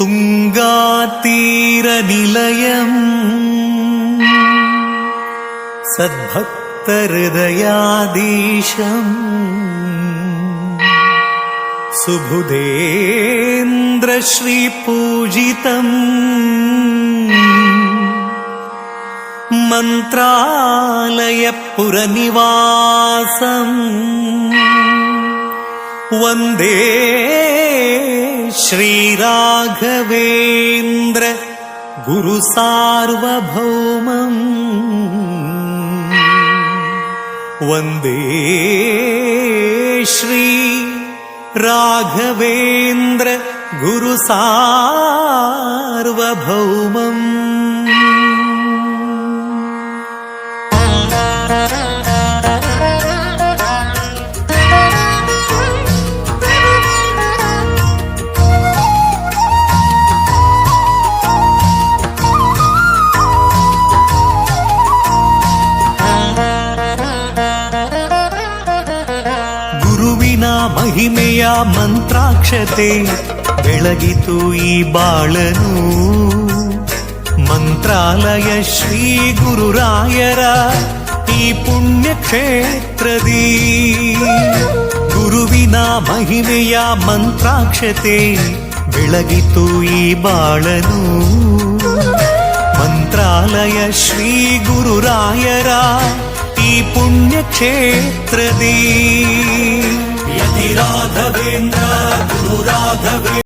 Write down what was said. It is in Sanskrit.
तुङ्गातीरनिलयम् सद्भक्तहृदयाधीशम् सुबुधेन्द्रश्रीपूजितम् मन्त्रालयपुरनिवासम् वन्दे श्रीराघवेन्द्र गुरुसार्वभौमम् वन्दे श्री राघवेन्द्र गुरुसार्वभौमम् ಗುರುವಿನ ಮಹಿಮೆಯ ಮಂತ್ರಾಕ್ಷತೆ ಬೆಳಗಿತು ಈ ಬಾಳನು. ಮಂತ್ರಾಲಯ ಶ್ರೀ ಗುರುರಾಯರ ಈ ಪುಣ್ಯ ಕ್ಷೇತ್ರದಿ ಗುರುವಿನ ಮಹಿಮೆಯ ಮಂತ್ರಾಕ್ಷತೆ ಬೆಳಗಿತು ಈ ಬಾಳನು. ಮಂತ್ರಾಲಯ ಶ್ರೀ ಗುರುರಾಯರ पुण्यक्षेत्रदी यदि राघवेन्द्र गुरुराघवे